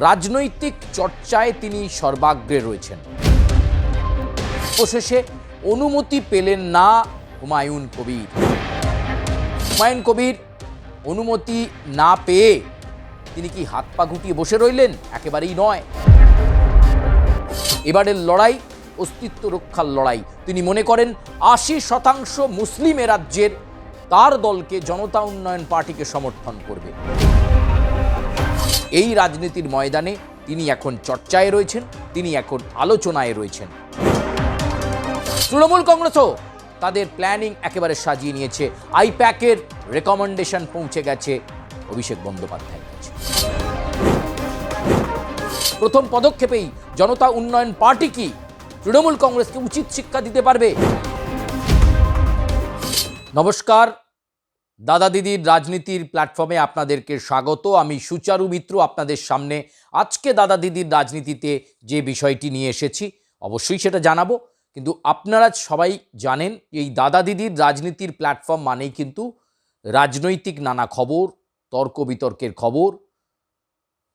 রাজনৈতিক চর্চায় তিনি সর্বাগ্রে রয়েছেন। অবশেষে অনুমতি পেলেন না হুমায়ুন কবির। হুমায়ুন কবির, অনুমতি না পেয়ে তিনি কি হাত পা গুটিয়ে বসে রইলেন? একেবারেই নয়। এবারের লড়াই, অস্তিত্ব রক্ষার লড়াই। তিনি মনে করেন আশি শতাংশ মুসলিম রাজ্যের, তার দলকে জনতা উন্নয়ন পার্টিকে সমর্থন করবে। এই রাজনীতির ময়দানে তিনি এখন চর্চায় রয়েছেন, তিনি এখন আলোচনায় রয়েছেন। তৃণমূল কংগ্রেসও তাদের প্ল্যানিং একেবারে সাজিয়ে নিয়েছে। আইপ্যাকের রেকমেন্ডেশন পৌঁছে গেছে অভিষেক বন্দ্যোপাধ্যায়ের কাছে। প্রথম পদক্ষেপেই জনতা উন্নয়ন পার্টি কি তৃণমূল কংগ্রেসকে উচিত শিক্ষা দিতে পারবে? নমস্কার দাদা দিদির রাজনীতির প্ল্যাটফর্মে আপনাদেরকে স্বাগত। আমি সুচারু মিত্র আপনাদের সামনে আজকে দাদা দিদির রাজনীতিতে যে বিষয়টি নিয়ে এসেছি, অবশ্যই সেটা জানাব। কিন্তু আপনারা সবাই জানেন, এই দাদা দিদির রাজনীতির প্ল্যাটফর্ম মানেই কিন্তু রাজনৈতিক নানা খবর, তর্ক বিতর্কের খবর,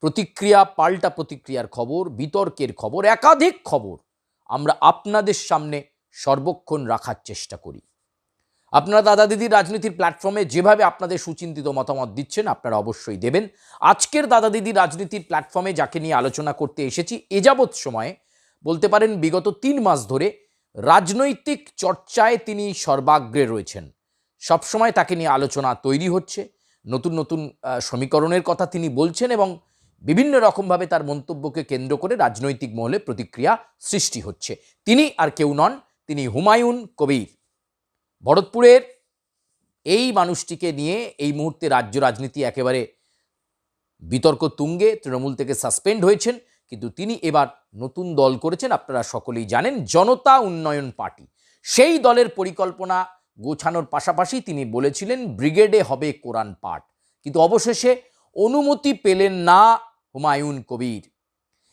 প্রতিক্রিয়া, পাল্টা প্রতিক্রিয়ার খবর, বিতর্কের খবর, একাধিক খবর আমরা আপনাদের সামনে সর্বক্ষণ রাখার চেষ্টা করি। আপনারা দাদা দিদির রাজনীতির প্ল্যাটফর্মে যেভাবে আপনাদের সুচিন্তিত মতামত দিচ্ছেন, আপনারা অবশ্যই দেবেন। আজকের দাদা দিদির রাজনীতির প্ল্যাটফর্মে যাকে নিয়ে আলোচনা করতে এসেছি, এ যাবৎ সময়ে বলতে পারেন বিগত তিন মাস ধরে রাজনৈতিক চর্চায় তিনি সর্বাগ্রে রয়েছেন। সবসময় তাকে নিয়ে আলোচনা তৈরি হচ্ছে, নতুন নতুন সমীকরণের কথা তিনি বলছেন এবং বিভিন্ন রকমভাবে তার মন্তব্যকে কেন্দ্র করে রাজনৈতিক মহলে প্রতিক্রিয়া সৃষ্টি হচ্ছে। তিনি আর কেউ নন, তিনি হুমায়ুন কবির। ভরতপুরের এই মানুষটিকে নিয়ে এই মুহূর্তে রাজ্য রাজনীতি একেবারে বিতর্ক তুঙ্গে, তৃণমূল থেকে সাসপেন্ড হয়েছেন, কিন্তু তিনি এবার নতুন দল করেছেন, আপনারা সকলেই জানেন, জনতা উন্নয়ন পার্টি। সেই দলের পরিকল্পনা গোছানোর পাশাপাশি তিনি বলেছিলেন, ব্রিগেডে হবে কোরআন পাঠ। কিন্তু অবশেষে অনুমতি পেলেন না হুমায়ুন কবির।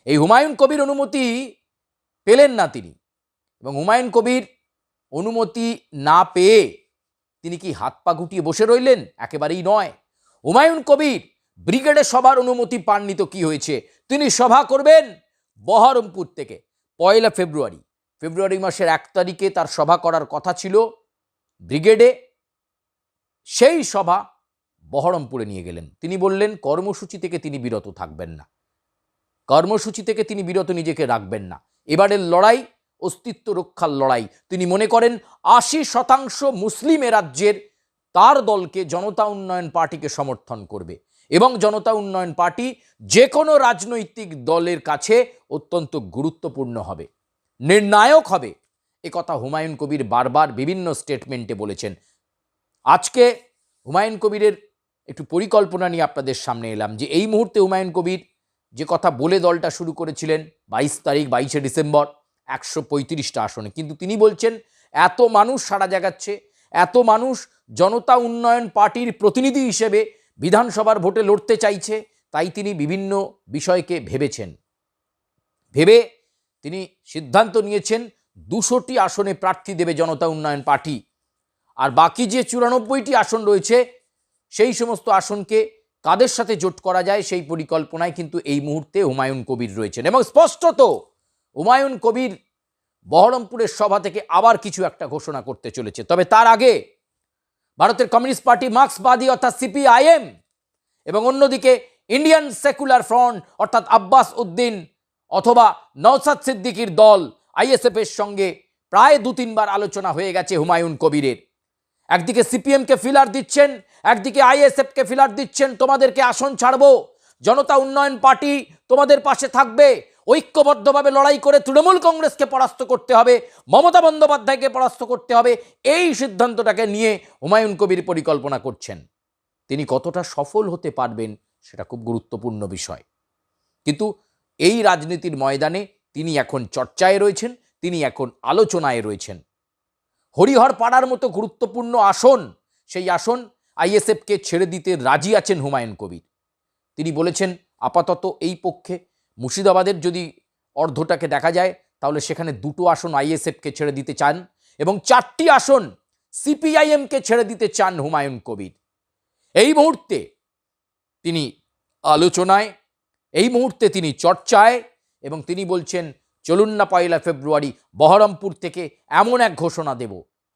এই হুমায়ুন কবির অনুমতি পেলেন না তিনি এবং হুমায়ুন কবির অনুমতি না পেয়ে তিনি কি হাত পা গুটিয়ে বসে রইলেন? একেবারেই নয়। হুমায়ুন কবির ব্রিগেডে সভার অনুমতি পাননি তো কি হয়েছে? তিনি সভা করবেন বহরমপুর থেকে পয়লা ফেব্রুয়ারি। ফেব্রুয়ারি মাসের এক তারিখে তার সভা করার কথা ছিল। ব্রিগেডে সেই সভা বহরমপুরে নিয়ে গেলেন। তিনি বললেন, কর্মসূচি থেকে তিনি বিরত থাকবেন না। কর্মসূচি থেকে তিনি বিরত নিজেকে রাখবেন না। এবারের লড়াই অস্তিত্ব রক্ষার লড়াই। তিনি মনে করেন, আশি শতাংশ মুসলিম এ রাজ্যের তার দলকে জনতা উন্নয়ন পার্টিকে সমর্থন করবে এবং জনতা উন্নয়ন পার্টি যে কোনো রাজনৈতিক দলের কাছে অত্যন্ত গুরুত্বপূর্ণ হবে। নির্ণায়ক হবে। একথা হুমায়ুন কবির বারবার বিভিন্ন স্টেটমেন্টে বলেছেন। আজকে হুমায়ুন কবিরের একটু পরিকল্পনা নিয়ে আপনাদের সামনে এলাম যে এই মুহূর্তে হুমায়ুন কবির যে কথা বলে দলটা শুরু করেছিলেন বাইশ তারিখ, বাইশে ডিসেম্বর একশো পঁয়ত্রিশটা আসনে। কিন্তু তিনি বলছেন, এত মানুষ সাড়া জাগাচ্ছে, এত মানুষ জনতা উন্নয়ন পার্টির প্রতিনিধি হিসেবে বিধানসভার ভোটে লড়তে চাইছে, তাই তিনি বিভিন্ন বিষয়কে ভেবেছেন। ভেবে তিনি সিদ্ধান্ত নিয়েছেন, দুশোটি আসনে প্রার্থী দেবে জনতা উন্নয়ন পার্টি। আর বাকি যে চুরানব্বইটি আসন রয়েছে, সেই সমস্ত আসনকে কাদের সাথে জোট করা যায় সেই পরিকল্পনায় কিন্তু এই মুহূর্তে হুমায়ুন কবির রয়েছেন। এবং স্পষ্টত হুমায়ুন কবির বহরমপুরের সভা থেকে আবার কিছু একটা ঘোষণা করতে চলেছে। তবে তার আগে ভারতের কমিউনিস্ট পার্টি মার্ক্সবাদী অর্থাৎ সিপিআইএম এবং অন্যদিকে ইন্ডিয়ান সেকুলার ফ্রন্ট অর্থাৎ আব্বাস উদ্দিন অথবা নওসাদ সিদ্দিকির দল আইএসএফ এর সঙ্গে প্রায় দু তিনবার আলোচনা হয়ে গেছে হুমায়ুন কবিরের। একদিকে সিপিএমকে ফিলার দিচ্ছেন, একদিকে আইএসএফকে ফিলার দিচ্ছেন, তোমাদেরকে আসন ছাড়বো, জনতা উন্নয়ন পার্টি তোমাদের পাশে থাকবে ঐক্যবদ্ধভাবে লড়াই করে তৃণমূল কংগ্রেসকে পরাস্ত করতে হবে, মমতা বন্দ্যোপাধ্যায়কে পরাস্ত করতে হবে, এই সিদ্ধান্তটাকে নিয়ে হুমায়ুন কবির পরিকল্পনা করছেন। তিনি কতটা সফল হতে পারবেন সেটা খুব গুরুত্বপূর্ণ বিষয়। কিন্তু এই রাজনীতির ময়দানে তিনি এখন চর্চায় রয়েছেন, তিনি এখন আলোচনায় রয়েছেন। হরিহর পাড়ার মতো গুরুত্বপূর্ণ আসন, সেই আসন আইএসএফকে ছেড়ে দিতে রাজি আছেন হুমায়ুন কবির। তিনি বলেছেন, আপাতত এই পক্ষে মুর্শিদাবাদের যদি অর্ধটাকে দেখা যায়, তাহলে সেখানে দুটো আসন আইএসএফকে ছেড়ে দিতে চান এবং চারটি আসন সিপিআইএমকে ছেড়ে দিতে চান হুমায়ুন কবির। এই মুহূর্তে তিনি আলোচনায়, এই মুহূর্তে তিনি চর্চায় এবং তিনি বলছেন, চলুন না পয়লা ফেব্রুয়ারি, বহরমপুর থেকে এমন এক ঘোষণা দেব।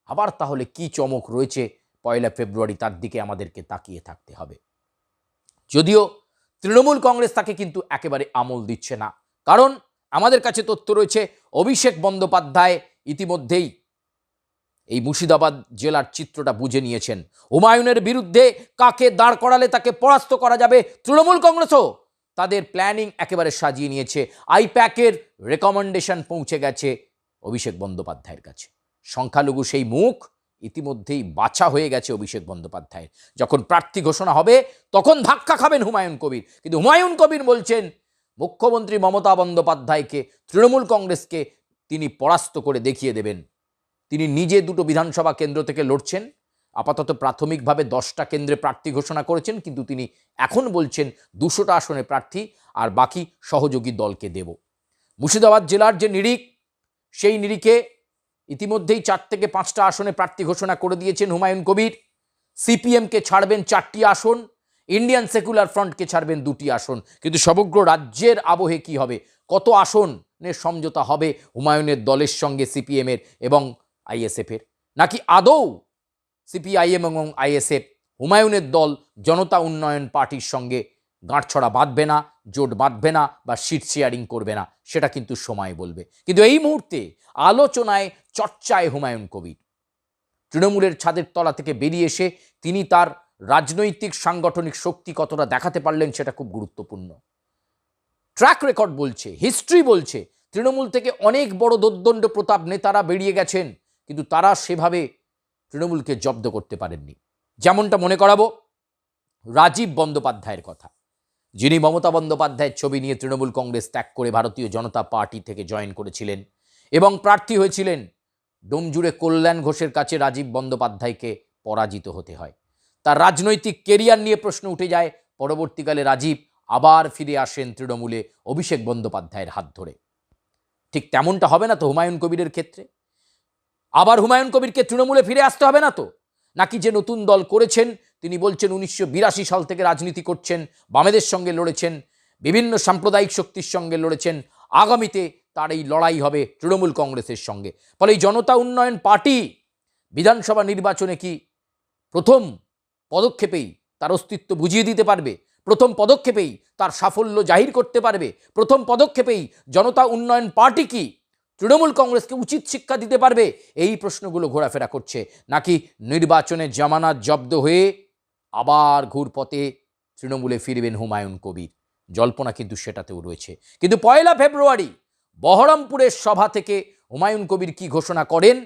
আবার তাহলে কি চমক রয়েছে পয়লা ফেব্রুয়ারি তার দিকে আমাদেরকে তাকিয়ে থাকতে হবে। যদিও তৃণমূল কংগ্রেস তাকে কিন্তু একেবারে আমল দিচ্ছে না। কারণ আমাদের কাছে তথ্য রয়েছে, অভিষেক বন্দ্যোপাধ্যায় ইতিমধ্যেই এই মুর্শিদাবাদ জেলার চিত্রটা বুঝে নিয়েছেন। হুমায়ুনের বিরুদ্ধে কাকে দাঁড় করালে তাকে পরাস্ত করা যাবে? তৃণমূল কংগ্রেসও তাদের প্ল্যানিং একেবারে সাজিয়ে নিয়েছে। আইপ্যাকের রেকমেন্ডেশন পৌঁছে গেছে অভিষেক বন্দ্যোপাধ্যায়ের কাছে। সংখ্যালঘু সেই মুখ ইতিমধ্যেই বাছা হয়ে গেছে অভিষেক বন্দ্যোপাধ্যায়ের। যখন প্রার্থী ঘোষণা হবে, তখন ধাক্কা খাবেন হুমায়ুন কবির। কিন্তু হুমায়ুন কবির বলছেন, মুখ্যমন্ত্রী মমতা বন্দ্যোপাধ্যায়কে, তৃণমূল কংগ্রেসকে তিনি পরাস্ত করে দেখিয়ে দেবেন। তিনি নিজে দুটো বিধানসভা কেন্দ্র থেকে লড়ছেন। আপাতত প্রাথমিকভাবে দশটা কেন্দ্রে প্রার্থী ঘোষণা করেছেন, কিন্তু তিনি এখন বলছেন দুশোটা আসনে প্রার্থী, আর বাকি সহযোগী দলকে দেব। মুর্শিদাবাদ জেলার যে নিরিখ, সেই নিরিখে ইতিমধ্যেই চার থেকে পাঁচটা আসনে প্রার্থী ঘোষণা করে দিয়েছেন হুমায়ুন কবির। সিপিএমকে ছাড়বেন চারটি আসন, ইন্ডিয়ান সেকুলার ফ্রন্টকে ছাড়বেন দুটি আসন। কিন্তু সমগ্র রাজ্যের আবহে কি হবে? কত আসনের সমঝোতা হবে হুমায়ুনের দলের সঙ্গে সিপিএমের এবং আইএসএফের? নাকি আদৌ সিপিআইএম এবং আইএসএফ হুমায়ুনের দল জনতা উন্নয়ন পার্টির সঙ্গে গাঁটছড়া বাঁধবে না, জোট বাঁধবে না বা সিট শেয়ারিং করবে না, সেটা কিন্তু সময় বলবে। কিন্তু এই মুহূর্তে আলোচনায় চর্চায় হুমায়ুন কবির। তৃণমূলের ছাদের তলা থেকে বেরিয়ে এসে তিনি তার রাজনৈতিক, সাংগঠনিক শক্তি কতটা দেখাতে পারলেন সেটা খুব গুরুত্বপূর্ণ। ট্র্যাক রেকর্ড বলছে, হিস্ট্রি বলছে, তৃণমূল থেকে অনেক বড় দোদ্দণ্ড প্রতাপ নেতারা বেরিয়ে গেছেন, কিন্তু তারা সেভাবে তৃণমূলকে জব্দ করতে পারেননি। যেমনটা মনে করাবো, রাজীব বন্দ্যোপাধ্যায়ের কথা। যিনি মমতা বন্দ্যোপাধ্যায়ের ছবি নিয়ে তৃণমূল কংগ্রেস ত্যাগ করে ভারতীয় জনতা পার্টি থেকে জয়েন করেছিলেন এবং প্রার্থী হয়েছিলেন, ডোমজুড়ে কল্যাণ ঘোষের কাছে রাজীব বন্দ্যোপাধ্যায়কে পরাজিত হতে হয়। তার রাজনৈতিক কেরিয়ার নিয়ে প্রশ্ন উঠে যায়, পরবর্তীকালে রাজীব আবার ফিরে আসেন তৃণমূলে অভিষেক বন্দ্যোপাধ্যায়ের হাত ধরে। ঠিক তেমনটা হবে না তো হুমায়ুন কবিরের ক্ষেত্রে? আবার হুমায়ুন কবিরকে তৃণমূলে ফিরে আসতে হবে না তো? নাকি যে নতুন দল করেছেন তিনি বলছেন উনিশশো বিরাশি সাল থেকে রাজনীতি করছেন, বামেদের সঙ্গে লড়েছেন, বিভিন্ন সাম্প্রদায়িক শক্তির সঙ্গে লড়েছেন, আগামীতে তার এই লড়াই হবে তৃণমূল কংগ্রেসের সঙ্গে। ফলে এই জনতা উন্নয়ন পার্টি বিধানসভা নির্বাচনে কি প্রথম পদক্ষেপেই তার অস্তিত্ব বুঝিয়ে দিতে পারবে? প্রথম পদক্ষেপেই তার সাফল্য জাহির করতে পারবে? প্রথম পদক্ষেপেই জনতা উন্নয়ন পার্টি কি তৃণমূল কংগ্রেসকে উচিত শিক্ষা দিতে পারবে? এই প্রশ্নগুলো ঘোরাফেরা করছে। নাকি নির্বাচনে জামানত জব্দ হয়ে আবার ঘুরপথে তৃণমূলে ফিরবেন হুমায়ুন কবির। জল্পনা কিন্তু সেটাতেও রয়েছে। কিন্তু পয়লা ফেব্রুয়ারি, বহরমপুরের সভা থেকে হুমায়ুন কবির কি ঘোষণা করেন?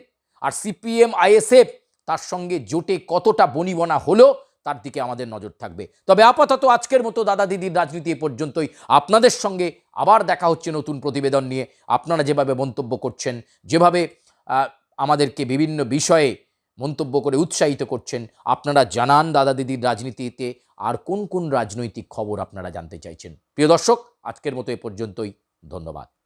আর সিপিএম, আইএসএফ তার সঙ্গে জোটে কতটা বনিবনা হলো, তার দিকে আমাদের নজর থাকবে। তবে আপাতত আজকের মতো দাদা দিদির রাজনীতি এ পর্যন্তই। আপনাদের সঙ্গে আবার দেখা হচ্ছে নতুন প্রতিবেদন নিয়ে। আপনারা যেভাবে মন্তব্য করছেন, যেভাবে আমাদেরকে বিভিন্ন বিষয়ে মন্তব্য করে উৎসাহিত করছেন। আপনারা জানান দাদা দিদির রাজনীতিতে আর কোন কোন রাজনৈতিক খবর আপনারা জানতে চাইছেন। প্রিয় দর্শক, আজকের মতো এ পর্যন্তই। ধন্যবাদ।